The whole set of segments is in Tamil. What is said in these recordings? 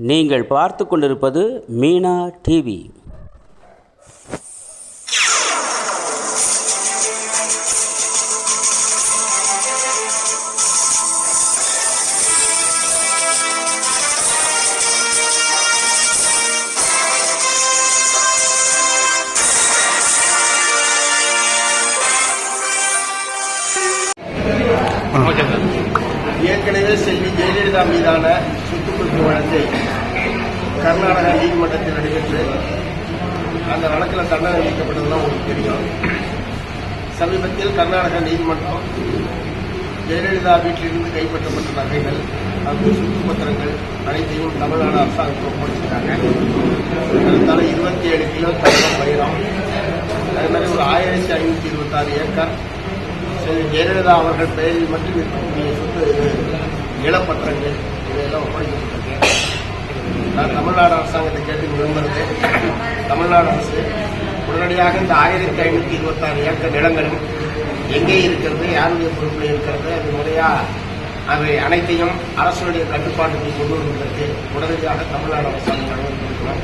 நீங்கள் பார்த்து கொண்டிருப்பது மீனா டிவி ஏற்கனவே செல்வி ஜெயலலிதா மீதான சொத்துக்குவிப்பு வழக்கை கர்நாடகா நீதிமன்றத்தில் நடைபெற்று அந்த வழக்கில் தண்டனை அளிக்கப்பட்டதுலாம் உங்களுக்கு தெரியும். சமீபத்தில் கர்நாடக நீதிமன்றம் ஜெயலலிதா வீட்டிலிருந்து கைப்பற்றப்பட்ட நகைகள் அது சொத்து பத்திரங்கள் அனைத்தையும் தமிழ்நாடு அரசாங்கத்தில் ஒப்படைச்சிருக்காங்க. அதனால இருபத்தி ஏழு கிலோ தங்கம் பயிரம் அதே மாதிரி ஒரு ஆயிரத்தி ஐநூற்றி இருபத்தாறு ஏக்கர். ஜெயலலிதா அவர்கள் பெயரில் மட்டும் இருக்கக்கூடிய சொத்து இளப்பத்திரங்கள் நிலப்பத்திரங்கள் இதையெல்லாம் ஒப்படைக்கப்பட்டிருக்கேன் நான் தமிழ்நாடு அரசாங்கத்தை கேட்டு விரும்புகிறேன் தமிழ்நாடு அரசு உடனடியாக இந்த ஆயிரத்தி ஐநூற்றி இருபத்தாறு ஏக்கர் நிலங்களும் எங்கே இருக்கிறது யாருடைய பொறுப்பில் இருக்கிறது அது முறையா அவை அனைத்தையும் அரசுடைய கட்டுப்பாட்டுக்கு கொண்டு வருவதற்கு உடனடியாக தமிழ்நாடு அரசாங்கம் நடவடிக்கை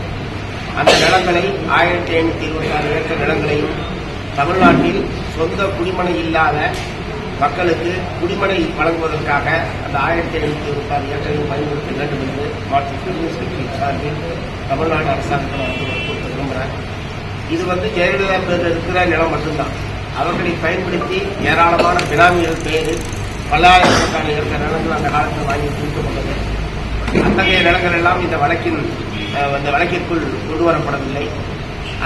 அந்த நிலங்களை ஆயிரத்தி ஐநூற்றி இருபத்தாறு ஏக்கர் நிலங்களையும் தமிழ்நாட்டில் சொந்த குடிமனை இல்லாத மக்களுக்கு குடிமனை வழங்குவதற்காக அந்த ஆயிரத்தி ஐநூற்றி இருபத்தாறு ஏக்கரையும் பயன்படுத்த வேண்டும் என்று மாற்று கம்யூனிஸ்ட் கட்சி சார்பில் தமிழ்நாடு அரசாங்கத்தில் வந்து கொடுத்து விரும்புகிறேன் இது வந்து ஜெயலலிதா பேரில் இருக்கிற நிலம் மட்டும்தான். அவர்களை பயன்படுத்தி ஏராளமான பினாமிகள் பேர் பல்லாயிரக்கணக்கான இருக்கிற நிலங்கள் அந்த காலத்தில் வாங்கி கொடுக்கப்பட்டது அத்தகைய நிலங்கள் எல்லாம் இந்த வழக்கின் இந்த வழக்கிற்குள் கொண்டு வரப்படவில்லை.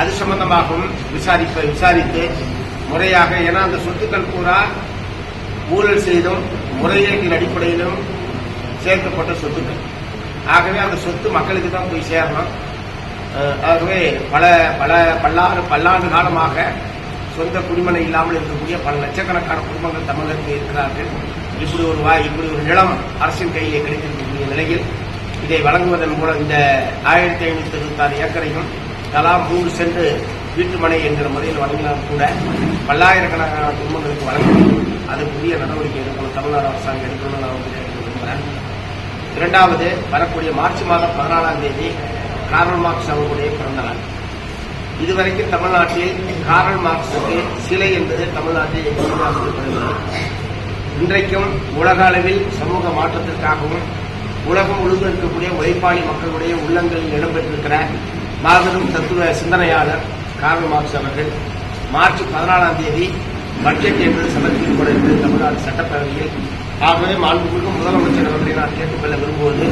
அது சம்பந்தமாகவும் விசாரிப்ப விசாரித்து முறையாக ஏன்னா அந்த சொத்துக்கள் பூரா ஊழல் செய்தும் முறையீட்டின் அடிப்படையிலும் சேர்க்கப்பட்ட சொத்துக்கள். ஆகவே அந்த சொத்து மக்களுக்கு தான் போய் சேரணும். ஆகவே பல பல பல்லாறு பல்லாண்டு காலமாக சொந்த குடிமனை இல்லாமல் இருக்கக்கூடிய பல லட்சக்கணக்கான குடும்பங்கள் தமிழகத்தில் இருக்கிறார்கள். இப்படி ஒரு வாய் இப்படி ஒரு நிலம் அரசின் கையிலே கிடைத்திருக்கக்கூடிய நிலையில் இதை வழங்குவதன் மூலம் இந்த ஆயிரத்தி ஐநூத்தி இருபத்தாறு ஏக்கரையும் தலா மூன்று சென்று வீட்டுமனை என்கிற முறையில் வழங்கினாலும் கூட பல்லாயிரக்கணக்கான குடும்பங்களுக்கு வழங்க வேண்டும் அது புதிய நடவடிக்கை எடுக்கணும். தமிழ்நாடு அரசாங்கம் எடுக்கணும்னு நான் வந்து விரும்புகிறேன் இரண்டாவது வரக்கூடிய மார்ச் மாதம் பதினாலாம் தேதி கார்ல் மார்க்ஸ் அவர்களுடைய பிறந்த நாள். இதுவரைக்கும் தமிழ்நாட்டில் கார்ல் மார்க்ஸுக்கு சிலை என்பது தமிழ்நாட்டில் எங்கேயுமே இன்றைக்கும் உலக அளவில் சமூக மாற்றத்திற்காகவும் உலகம் முழுக்க இருக்கக்கூடிய உழைப்பாளி மக்களுடைய உள்ளங்களில் இடம்பெற்றிருக்கிற மாபெரும் தத்துவ சிந்தனையாளர் கார்ல் மார்க்ஸ் அவர்கள் மார்ச் பதினாலாம் தேதி பட்ஜெட் என்பது சமர்ப்பிக்கப்பட இருக்கிறது தமிழ்நாடு சட்டப்பேரவையில். ஆகவே மாண்புமிகு முதலமைச்சர் அவர்களை நான் கேட்டுக்கொள்ள விரும்புவது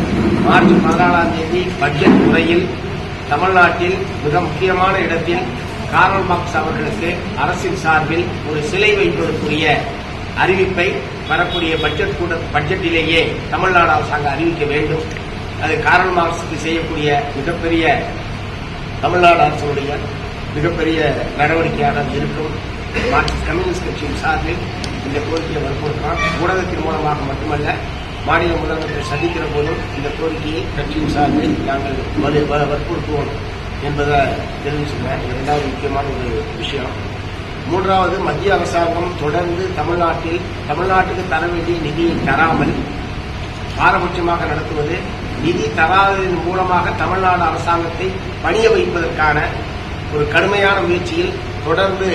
மார்ச் பதினாலாம் தேதி பட்ஜெட் முறையில் தமிழ்நாட்டில் மிக முக்கியமான இடத்தில் கார்ல் மார்க்ஸ் அவர்களுக்கு அரசின் சார்பில் ஒரு சிலை வைப்பதற்குரிய அறிவிப்பை வரக்கூடிய பட்ஜெட் கூட பட்ஜெட்டிலேயே தமிழ்நாடு அரசாங்கம் அறிவிக்க வேண்டும். அது கார்ல் மார்க்ஸுக்கு செய்யக்கூடிய மிகப்பெரிய தமிழ்நாடு அரசுடைய மிகப்பெரிய நடவடிக்கையாக இருக்கும். மார்க்சிஸ்ட் கம்யூனிஸ்ட் கட்சியின் சார்பில் இந்த கோரிக்கையை வற்புறுத்தலாம் ஊடகத்தின் மூலமாக மட்டுமல்ல மாநில முதலமைச்சர் சந்திக்கிற போதும் இந்த கோரிக்கையை கட்சியின் சார்பில் நாங்கள் வற்புறுத்துவோம் என்பதை தெரிவிச்சுக்கிறேன். இரண்டாவது முக்கியமான ஒரு விஷயம். மூன்றாவது மத்திய அரசாங்கம் தொடர்ந்து தமிழ்நாட்டில் தமிழ்நாட்டுக்கு தர வேண்டிய நிதியை தராமல் பாரபட்சமாக நடத்துவது நிதி தராததன் மூலமாக தமிழ்நாடு அரசாங்கத்தை பணிய வைப்பதற்கான ஒரு கடுமையான முயற்சியில் தொடர்ந்து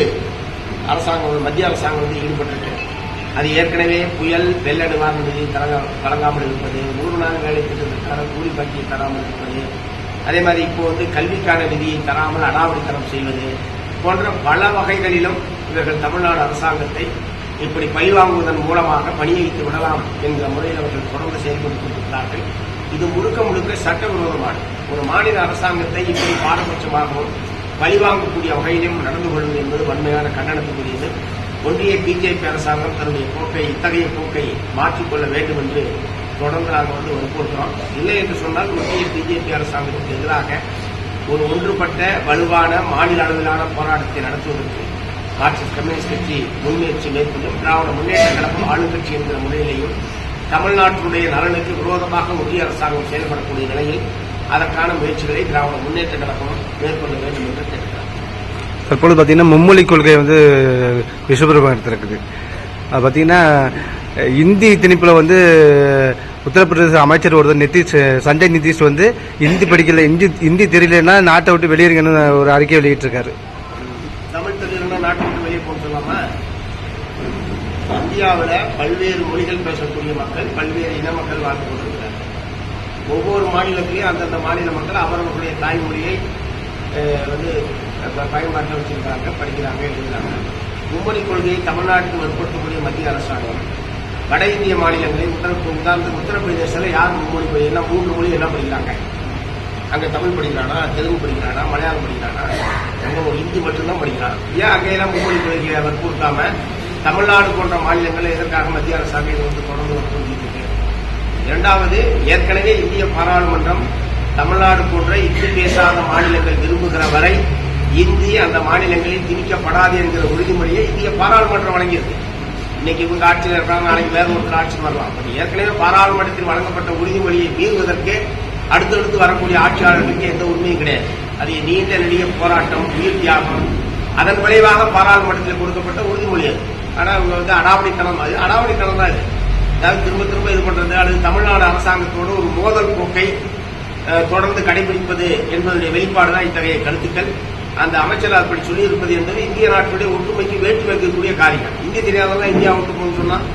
அரசாங்கம் மத்திய அரசாங்கம் வந்து ஈடுபட்டிருக்கு. அது ஏற்கனவே புயல் வெள்ள நிவாரண நிதி வழங்காமல் இருப்பது நூறு நாள் வேலை திட்டத்திற்கான கூலி பாக்கியை தராமல் இருப்பது அதே மாதிரி இப்போ வந்து கல்விக்கான நிதியை தராமல் அடாவடித்தனம் செய்வது போன்ற பல வகைகளிலும் இவர்கள் தமிழ்நாடு அரசாங்கத்தை இப்படி பழிவாங்குவதன் மூலமாக பணியைத்து விடலாம் என்கிற முறையில் அவர்கள் தொடர்ந்து செயல்பட்டு கொண்டிருக்கிறார்கள். இது முழுக்க முழுக்க சட்டவிரோதமானது. ஒரு மாநில அரசாங்கத்தை இப்படி பாரபட்சமாகவும் பழிவாங்கக்கூடிய வகையிலும் நடந்து கொள்வது என்பது வன்மையான கண்டனத்துக்குரியது. ஒன்றிய பிஜேபி அரசாங்கம் தன்னுடைய போக்கை இத்தகைய போக்கை மாற்றிக்கொள்ள வேண்டும் என்று தொடர்ந்து நாங்கள் வந்து வற்புறுத்துறோம் இல்லை என்று சொன்னால் ஒன்றிய பிஜேபி அரசாங்கத்துக்கு எதிராக ஒரு ஒன்றுபட்ட வலுவான மாநில அளவிலான போராட்டத்தை நடத்துவதற்கு மார்க்சிஸ்ட் கம்யூனிஸ்ட் கட்சி முன்முயற்சி மேற்கொள்ளும். திராவிட முன்னேற்ற கழகம் ஆளுங்கட்சி என்கிற முறையிலேயும் தமிழ்நாட்டினுடைய நலனுக்கு விரோதமாக ஒன்றிய அரசாங்கம் செயல்படக்கூடிய நிலையில் அதற்கான முயற்சிகளை திராவிட முன்னேற்ற கழகம் மேற்கொள்ள வேண்டும் என்று கேட்கிறார் தற்பொழுது பார்த்தீங்கன்னா மும்மொழி கொள்கை வந்து விஸ்வபிரபம் எடுத்திருக்குது. அது பார்த்தீங்கன்னா இந்தி திணிப்பில் வந்து உத்தரப்பிரதேச அமைச்சர் ஒருத்தர் நிதிஷ் சஞ்சய் நிதிஷ் வந்து ஹிந்தி படிக்கல ஹிந்தி ஹிந்தி தெரியலன்னா நாட்டை விட்டு வெளியேறுங்கன்னு ஒரு அறிக்கை வெளியிட்டிருக்காரு. தமிழ் தெரியலன்னா நாட்டை விட்டு வெளியே போக சொல்லாமா இந்தியாவில் பல்வேறு மொழிகள் பேசக்கூடிய மக்கள் பல்வேறு இன மக்கள் வாழ்ந்து கொண்டிருக்கிறார் ஒவ்வொரு மாநிலத்திலையும் அந்தந்த மாநில மக்கள் அவர்களுடைய தாய்மொழியை வந்து பயன்பாட்டில் வச்சிருக்காங்க படிக்கிறாங்க எழுதுகிறாங்க. மும்மொழி கொள்கையை தமிழ்நாட்டுக்கு வற்புறுத்தக்கூடிய மத்திய அரசாங்கம் வட இந்திய மாநிலங்களில் உத்தர உதாரணத்துக்கு உத்தரப்பிரதேசத்தில் யார் மும்மொழி மொழி என்ன மூன்று மொழி என்ன படிக்கிறாங்க? அங்கே தமிழ் படிக்கிறானா தெலுங்கு படிக்கிறானா மலையாளம் படிக்கிறானா? அங்க ஒரு ஹிந்தி மட்டும்தான் படிக்கிறான். ஏன் அங்கெல்லாம் மும்மொழி கொள்கையை வற்புறுத்தாம தமிழ்நாடு போன்ற மாநிலங்களில் எதற்காக மத்திய அரசாங்கம் இதை வந்து தொடர்ந்து வற்புறுத்திட்டு இருக்கு? இரண்டாவது ஏற்கனவே இந்திய பாராளுமன்றம் தமிழ்நாடு போன்ற இந்தி பேசாத மாநிலங்கள் விரும்புகிற வரை இந்தி அந்த மாநிலங்களில் திணிக்கப்படாது என்கிற உறுதிமொழியை இந்திய பாராளுமன்றம் வழங்கியிருக்கு. இன்னைக்கு இவங்க ஆட்சியில் இருக்காங்க நாளைக்கு வேற ஒருத்தர் ஆட்சி வரலாம். அப்ப ஏற்கனவே பாராளுமன்றத்தில் வழங்கப்பட்ட உறுதிமொழியை மீறுவதற்கு அடுத்தடுத்து வரக்கூடிய ஆட்சியாளர்களுக்கு எந்த உண்மையும் கிடையாது. அது நீண்ட நெடிய போராட்டம் உயிர் தியாகம். அதன் விளைவாக பாராளுமன்றத்தில் கொடுக்கப்பட்ட உறுதிமொழி அது. ஆனால் இவங்க வந்து அடாவடித்தனம் அது அடாவடித்தனம் தான் இது. அதாவது திரும்ப திரும்ப இது பண்றது அல்லது தமிழ்நாடு அரசாங்கத்தோடு ஒரு மோதல் போக்கை தொடர்ந்து கடைபிடிப்பது என்பதனுடைய வெளிப்பாடு தான் இத்தகைய கருத்துக்கள். அந்த அமைச்சர் அப்படி சொல்லியிருப்பது என்பது இந்திய நாட்டுடைய ஒற்றுமைக்கு வேட்டு வைக்கக்கூடிய காரியம் இந்திய தெரியாதவங்க இந்தியா விட்டு போகணும்னு சொன்னால்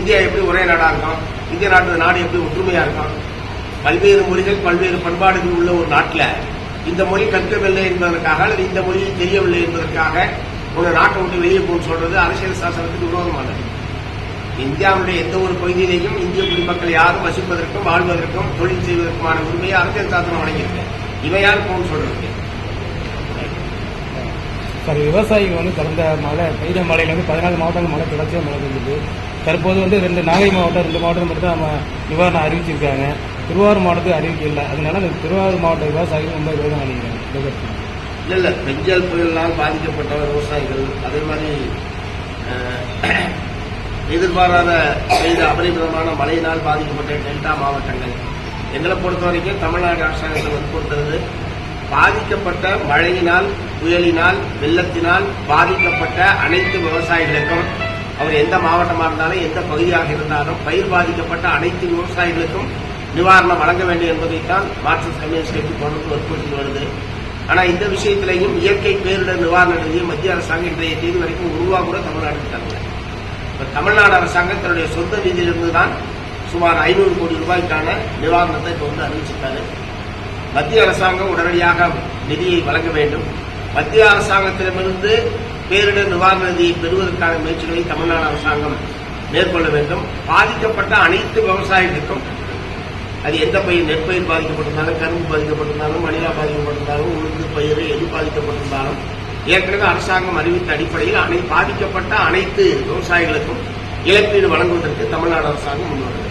இந்தியா எப்படி ஒரே நாடா இருக்கும் இந்திய நாட்டு நாடு எப்படி ஒற்றுமையா இருக்கும் பல்வேறு மொழிகள் பல்வேறு பண்பாடுகள் உள்ள ஒரு நாட்டில் இந்த மொழி கற்கவில்லை என்பதற்காக அல்லது இந்த மொழி தெரியவில்லை என்பதற்காக ஒரு நாட்டை விட்டு வெளியே போகணும்னு சொல்றது அரசியல் சாசனத்துக்கு விரோதமானது. இந்தியாவுடைய எந்த ஒரு பகுதியிலேயும் இந்திய குடிமக்கள் யாரும் வசிப்பதற்கும் வாழ்வதற்கும் தொழில் செய்வதற்குமான உரிமையை அரசியல் சாசனம் வழங்கியிருக்கு இவன் யார் போன்னு சொல்றது சார் விவசாயிகள் வந்து கடந்த மழை பெய்த மழையில வந்து பதினாலு மாவட்டங்கள் மழை தொடர்ச்சியாக மழை பெஞ்சது தற்போது வந்து ரெண்டு நாகை மாவட்டம் ரெண்டு மாவட்டம் மட்டும் நம்ம நிவாரணம் அறிவிச்சிருக்காங்க. திருவாரூர் மாவட்டத்துக்கு அறிவிக்கை இல்லை. அதனால அந்த திருவாரூர் மாவட்ட விவசாயிகள் ரொம்ப இதை பத்தி. இல்ல இல்ல பெஞ்சல் புயலால் பாதிக்கப்பட்ட விவசாயிகள். அதே மாதிரி எதிர்பாராத பெய்த அபரிமிதமான மழையினால் பாதிக்கப்பட்ட டெல்டா மாவட்டங்கள். எங்களை பொறுத்த வரைக்கும் தமிழ்நாடு அரசாங்கத்தை வற்புறுத்துறது. பாதிக்கப்பட்ட மழையினால் புயலினால் வெள்ளத்தினால் பாதிக்கப்பட்ட அனைத்து விவசாயிகளுக்கும் அவர் எந்த மாவட்டமாக இருந்தாலும் எந்த பகுதியாக இருந்தாலும் பயிர் பாதிக்கப்பட்ட அனைத்து விவசாயிகளுக்கும் நிவாரணம் வழங்க வேண்டும் என்பதைத்தான் மார்க்சிஸ்ட் கம்யூனிஸ்ட் கட்சி தொடர்ந்து வற்புறுத்தி வருது. ஆனால் இந்த விஷயத்திலையும் இயற்கை பேரிடர் நிவாரண நிதியை மத்திய அரசாங்கம் இன்றைய தேதி வரைக்கும் உருவாக கூட தமிழ்நாட்டுக்கு தரல. தமிழ்நாடு அரசாங்கம் தன்னுடைய சொந்த நிதியிலிருந்து தான் சுமார் ஐநூறு கோடி ரூபாய்க்கான நிவாரணத்தை இப்போ வந்து அறிவிச்சிருக்காரு. மத்திய அரசாங்கம் உடனடியாக நிதியை வழங்க வேண்டும். மத்திய அரசாங்கத்திடமிருந்து பேரிடர் நிவாரண நிதியை பெறுவதற்கான முயற்சிகளை தமிழ்நாடு அரசாங்கம் மேற்கொள்ள வேண்டும். பாதிக்கப்பட்ட அனைத்து விவசாயிகளுக்கும் அது எந்த பயிர் நெற்பயிர் பாதிக்கப்பட்டிருந்தாலும் கரும்பு பாதிக்கப்பட்டிருந்தாலும் மணிலா பாதிக்கப்பட்டிருந்தாலும் உளுந்து பயிர் எது பாதிக்கப்பட்டிருந்தாலும் ஏற்கனவே அரசாங்கம் அறிவித்த அடிப்படையில் அனை பாதிக்கப்பட்ட அனைத்து விவசாயிகளுக்கும் இழப்பீடு வழங்குவதற்கு தமிழ்நாடு அரசாங்கம் முன்வருகிறது